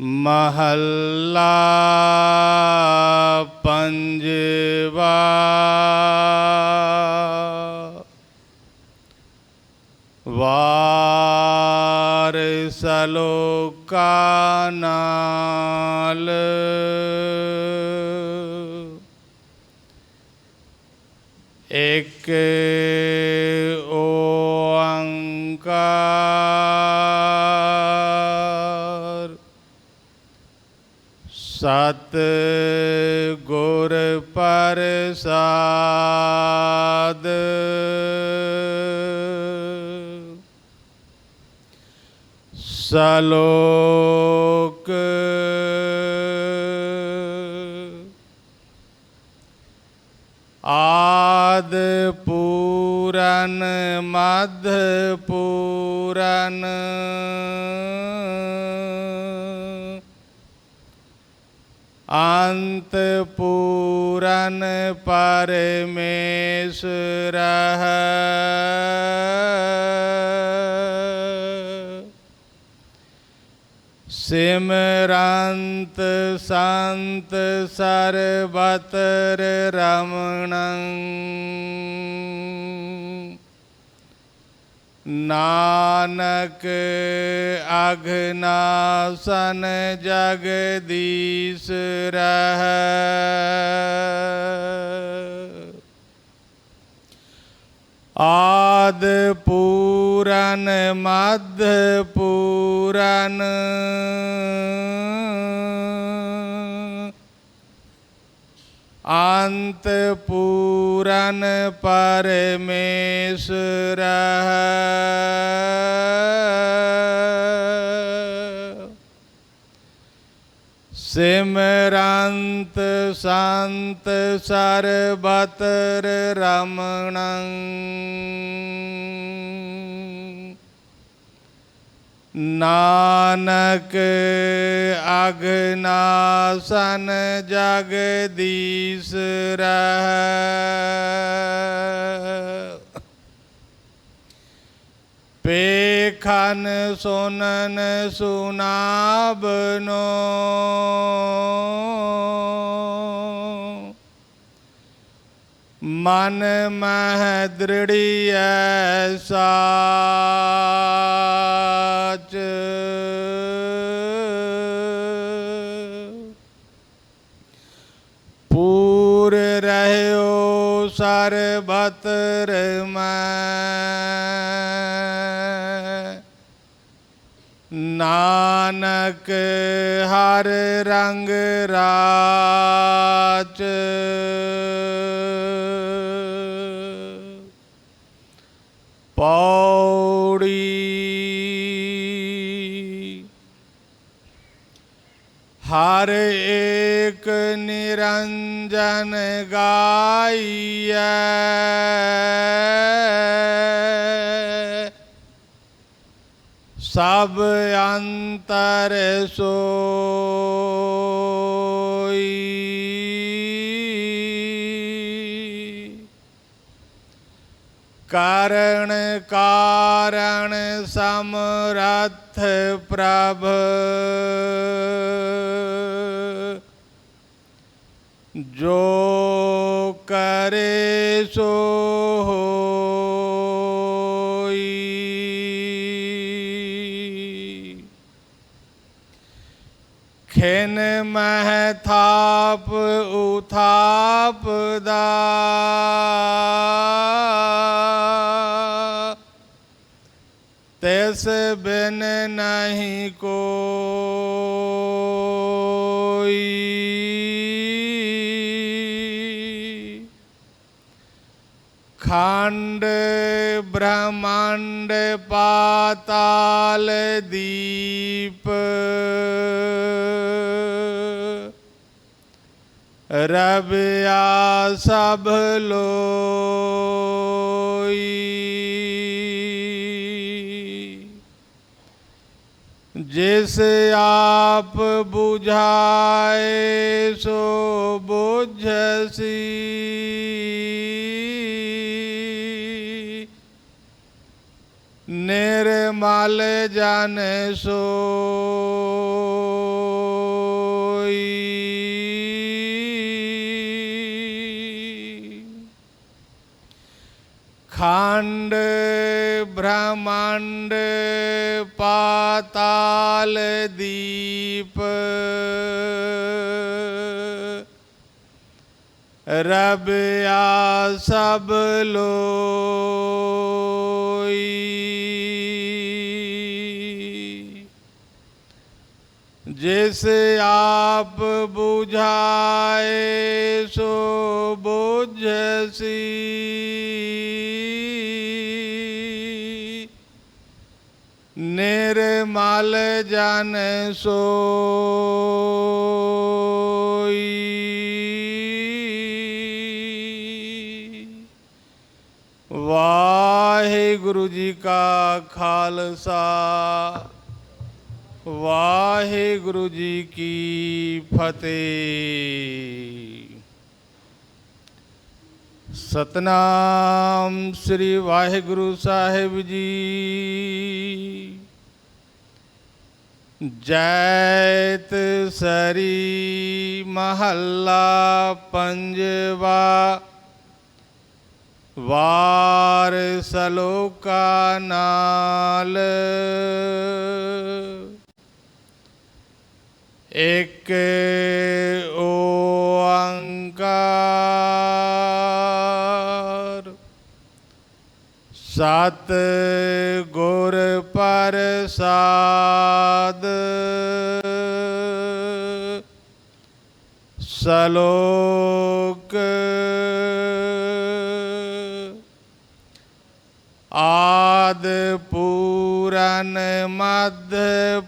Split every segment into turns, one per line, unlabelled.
ਮਹੱਲਾ ਪੰਜਵਾ। ਵਾਰ ਸਲੋਕਾ ਨਾਲ ਇੱਕ सत गुर प्रसाद। सलोक। आद पूरन मध्य पूरन। ਅੰਤ ਪੂਰਨ ਪਰਮੇਸ਼ਰ ਸਿਮਰੰਤ ਸੰਤ ਸਰਬਤਰ ਰਮਣੰ। ਨਾਨਕ ਅਗਨਾਸਨ ਜਗਦੀਸ਼ ਰਹਿ। ਆਦ ਪੂਰਨ ਮਧ ਪੂਰਨ। ਅੰਤ ਪੂਰਨ ਪਰਮੇਸ਼ਰ ਸਿਮਰੰਤ ਸੰਤ ਸਰਬਤਰ ਰਮਣੰ। ਨਾਨਕ ਅਗਨਾਸਨ ਜਗਦੀਸ਼ ਰਹਿ। ਪੇਖਨ ਸੁਨਨ ਸੁਨਾਬਨੋ ਮਨ ਮਹ ਦ੍ਰਿੜੀਐ ਸਾਚ ਪੂਰ ਰਹਿਓ ਸਰਬਤਰ ਮੈਂ ਨਾਨਕ ਹਰ ਰੰਗ ਰਾਚ ਹਰ ਏਕ ਨਿਰੰਜਨ ਗਾਈਐ। ਸਭ ਅੰਤਰ ਸੋਈ। ਕਾਰਣ ਕਾਰਣ ਸਮਰਥ ਪ੍ਰਭ। जो करे सो हो खिन मह थाप उथाप दा। तेस बिन नहीं को खंड ब्रह्मांड पाताल दीप। रबिया सब लोई। आप बुझाए सो बुझसी निर्मल जन सोई। खंड ब्रह्मांड पाताल दीप। रबिया सब लोग। जैसे आप बुझाए सो बुझसी। नेर माल जान सो वाहे गुरु जी का खालसा। वाहेगुरु जी की फतेह। सतनाम श्री वाहेगुरु साहेब जी। जैत सरी महल्ला पंजवा। वार सलोका नाल। ਇੱਕ ਓੰਕਾਰ। ਸਤ ਗੁਰ ਪ੍ਰਸਾਦ। ਸਲੋਕ ਪੂਰਨ ਮਧ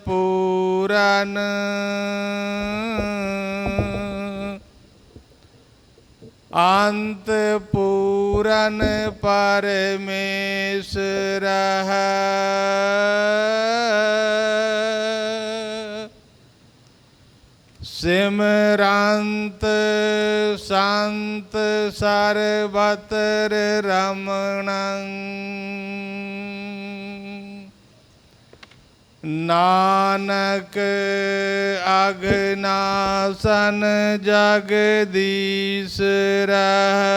ਪੂਰਨ। ਅੰਤ ਪੂਰਨ ਪਰਮੇਸ਼ਰ ਸਿਮਰੰਤ ਸੰਤ ਸਰਬਤਰ ਰਮਣੰ। ਨਾਨਕ ਅਗਨਾਸਨ ਜਗਦੀਸ਼ ਰਹਿ।